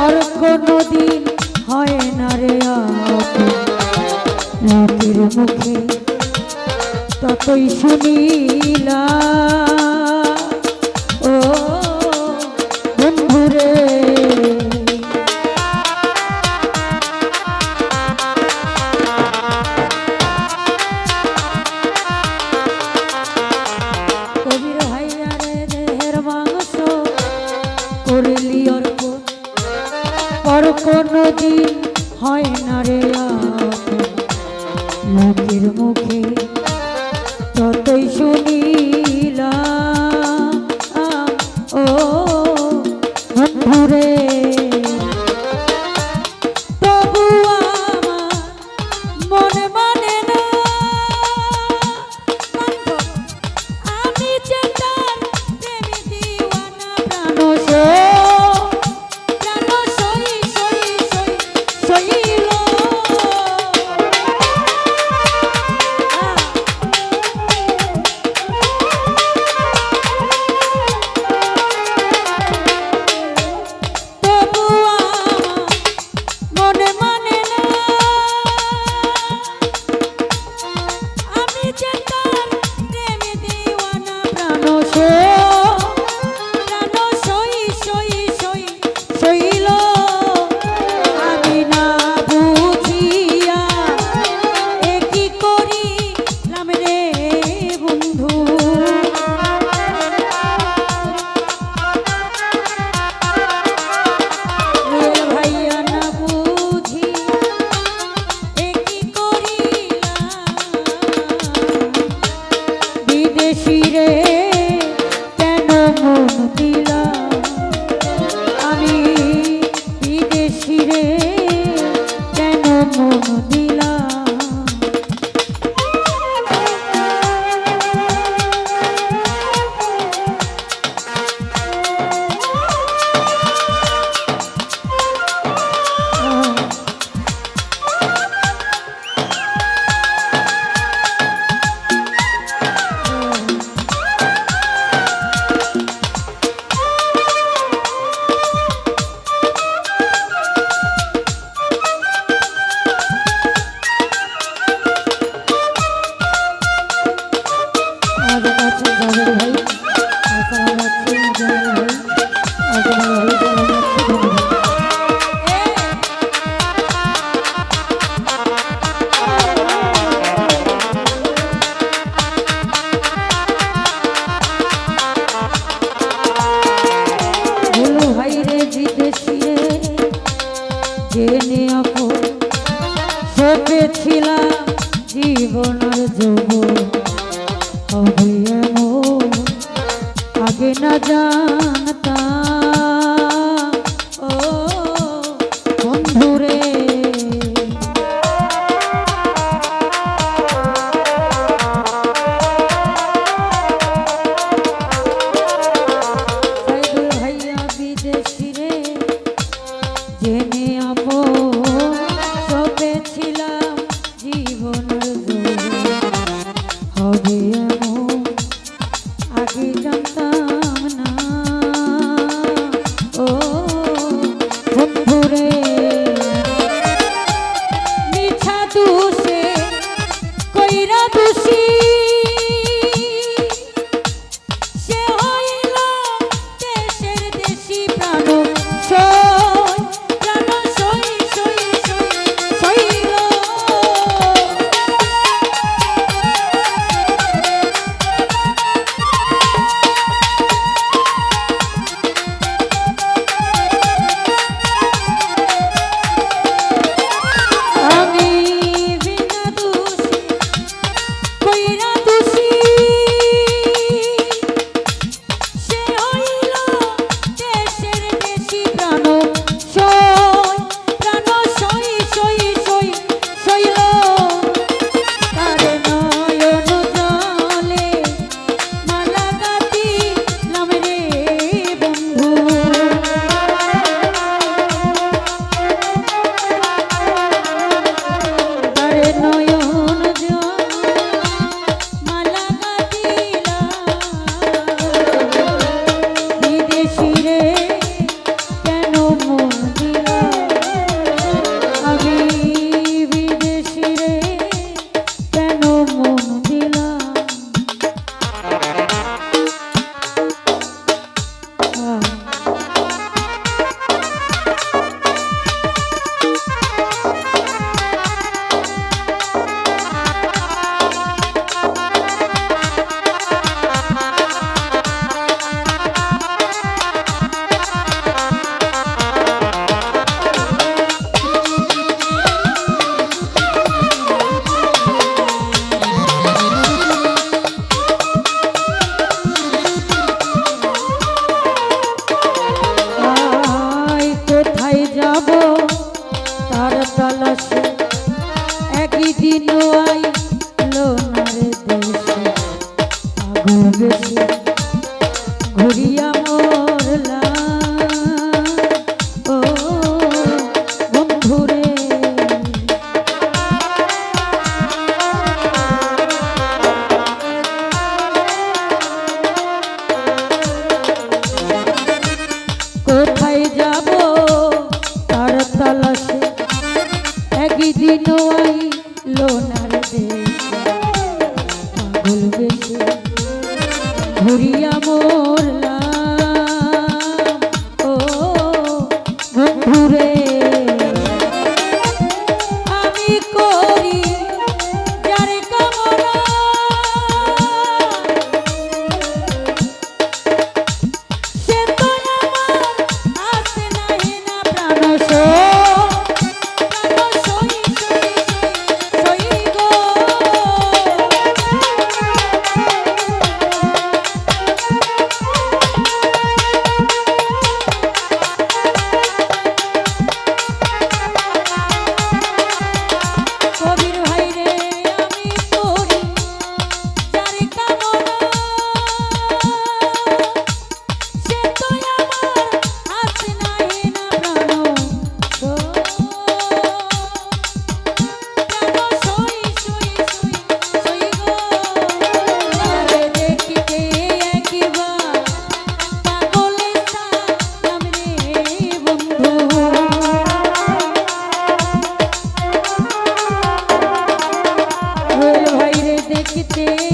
আর কোনদিন হয় না রে লোকের মুখে ততই শুনি mesmo হবে আগে না জানতাম পাগল বেশে। ঘুরিয়া মোরলা Yeah.